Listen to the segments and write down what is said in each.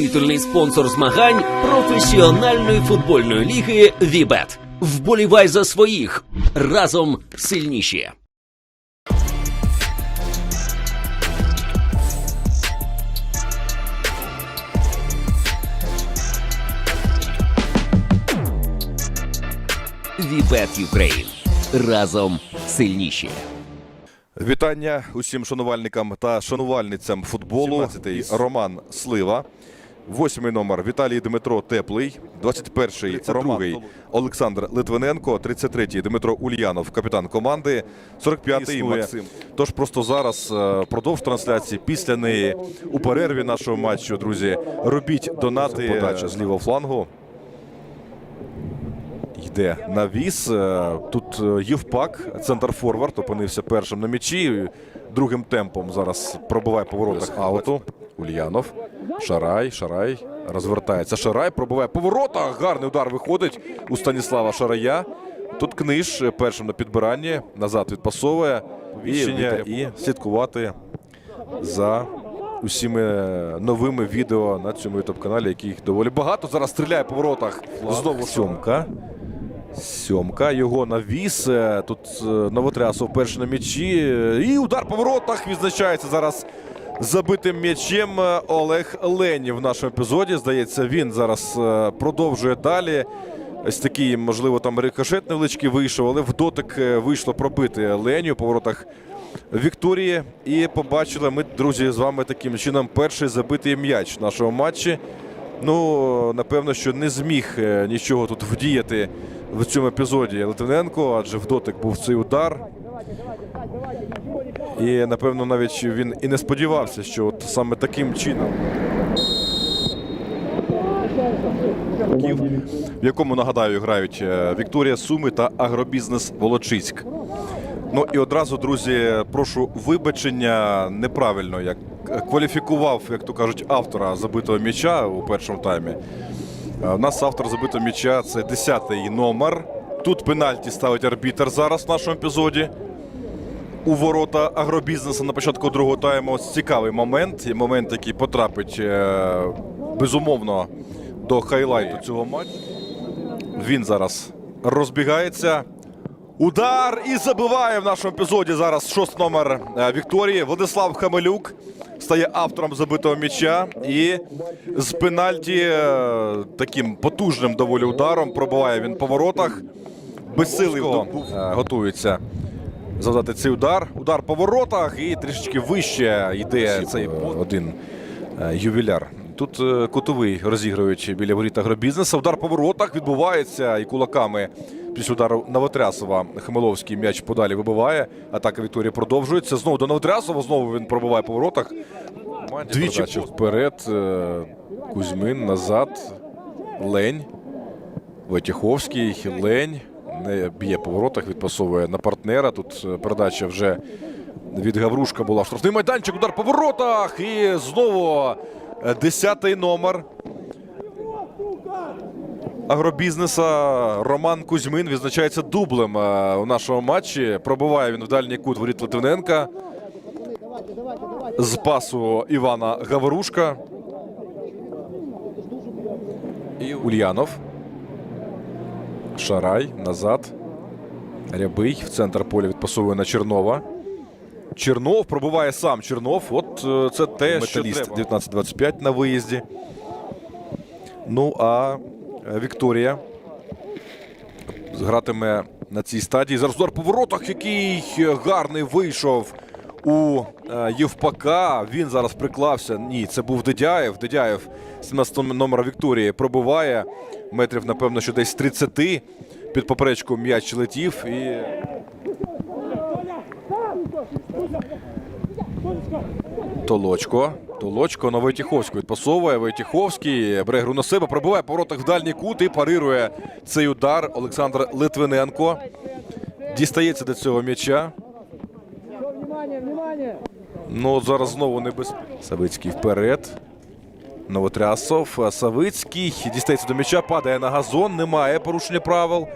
титульний спонсор змагань професіональної футбольної ліги Вібет. Вболівай за своїх разом сильніші. Вібет Юкрейн. Разом сильніші. Вітання усім шанувальникам та шанувальницям футболу. 17-й Роман Слива. Восьмий номер Віталій Дмитро Теплий, 21-й Роман Олександр Литвиненко, 33-й Дмитро Ульянов, капітан команди, 45-й Максим. Тож просто зараз е, продовж трансляції, після неї у перерві нашого матчу, друзі, робіть донати. Подача з лівого флангу. Йде навіс. Е, Тут е, Євпак, центр форвард, опинився першим на м'ячі. Другим темпом зараз пробиває по воротах ауту. Ульянов. Шарай, Шарай. Розвертається. Шарай пробиває по воротах. Гарний удар виходить у Станіслава Шарая. Тут книж першим на підбиранні. Назад відпасовує. Віщення і слідкувати за усіми новими відео на цьому ютуб каналі, яких доволі багато. Зараз стріляє по воротах. Знову сьомка. Сьомка. Його навіс. Тут е, Новотрясов перший на м'ячі. І удар по воротах відзначається зараз забитим м'ячем е, Олег Лені в нашому епізоді. Здається, він зараз е, продовжує далі. Ось такий, можливо, там рикошет невеличкий вийшов, але в дотик е, вийшло пробити Леню по воротах Вікторії. І побачили ми, друзі, з вами таким чином перший забитий м'яч в нашому матчі. Ну, напевно, що не зміг нічого тут вдіяти в цьому епізоді Литвиненко, адже в дотик був цей удар. І напевно навіть він і не сподівався, що от саме таким чином. В якому нагадаю грають е, Вікторія Суми та Агробізнес Волочиськ. Ну і одразу, друзі, прошу вибачення неправильно, як кваліфікував, як то кажуть, автора забитого м'яча у першому таймі. Е, У нас автор забитого м'яча це 10-й номер. Тут пенальті ставить арбітер зараз в нашому епізоді. У ворота агробізнесу на початку другого тайму. Ось цікавий момент. І момент, який потрапить е, безумовно до хайлайту цього матчу. Він зараз розбігається. Удар і забиває в нашому епізоді зараз шостий номер е, Вікторії. Владислав Хамелюк стає автором забитого м'яча. І з пенальті е, таким потужним доволі ударом пробиває він по воротах. Безсилий готується завдати цей удар. Удар по воротах і трішечки вище йде цей один е, ювіляр. Тут е, кутовий розігрують біля воріт агробізнесу. Удар по воротах відбувається і кулаками після удару Новотрясова Хмеловський м'яч подалі вибиває. Атака Вікторії продовжується. Знову до Новотрясова. Знову він пробиває по воротах. Двічі вперед. е, Кузьмин назад. Лень. Войтєховський, Лень. Не б'є по воротах, відпасовує на партнера. Тут е, передача вже від Гаврушка була. Штрафний майданчик, удар по воротах. І знову е, десятий номер агробізнеса Роман Кузьмин відзначається дублем е, у нашому матчі. Пробиває він в дальній кут воріт Литвиненка. З пасу Івана Гаврушка. І Ульянов. Шарай назад. Рябий в центр поля відпасовує на Чернова. Чернов пробиває сам Чернов. От е, це те, що треба. 19-25 на виїзді. Ну а е, Вікторія гратиме на цій стадії. Зараз удар по воротах, який гарний вийшов у е, Євпака. Він зараз приклався. Ні, це був Дедяєв. Дедяєв 17 номера Вікторії пробиває. Метрів, напевно, що десь з 30. Під поперечку м'яч летів і. Толочко. Толочко на Войтіховську відпасовує. Войтіховський бере гру на себе, пробиває воротах в дальній кут і парирує цей удар Олександр Литвиненко. Дістається до цього м'яча. Ну, зараз знову небезпечно. Савицький вперед. Новотрясов. Савицький дістається до м'яча, падає на газон. Немає порушення правил.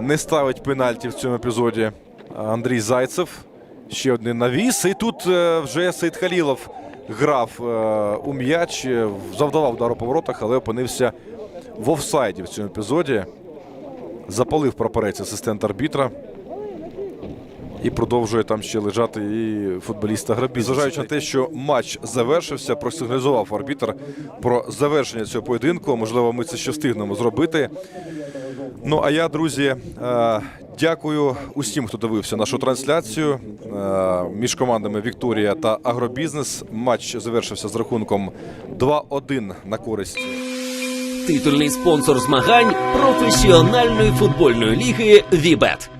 Не ставить пенальті в цьому епізоді. Андрій Зайцев. Ще один навіс. І тут е, вже Сейд Халілов грав е, у м'яч, е, завдавав удару по воротах, але опинився в офсайді в цьому епізоді. Запалив прапорець асистент арбітра. І продовжує там ще лежати і футболіста Грабі. Зважаючи на те, що матч завершився, просигналізував арбітр про завершення цього поєдинку. Можливо, ми це ще встигнемо зробити. Ну а я, друзі, е, дякую усім, хто дивився нашу трансляцію е, між командами Вікторія та Агробізнес. Матч завершився з рахунком 2-1 на користь. Титульний спонсор змагань професіональної футбольної ліги Вібет.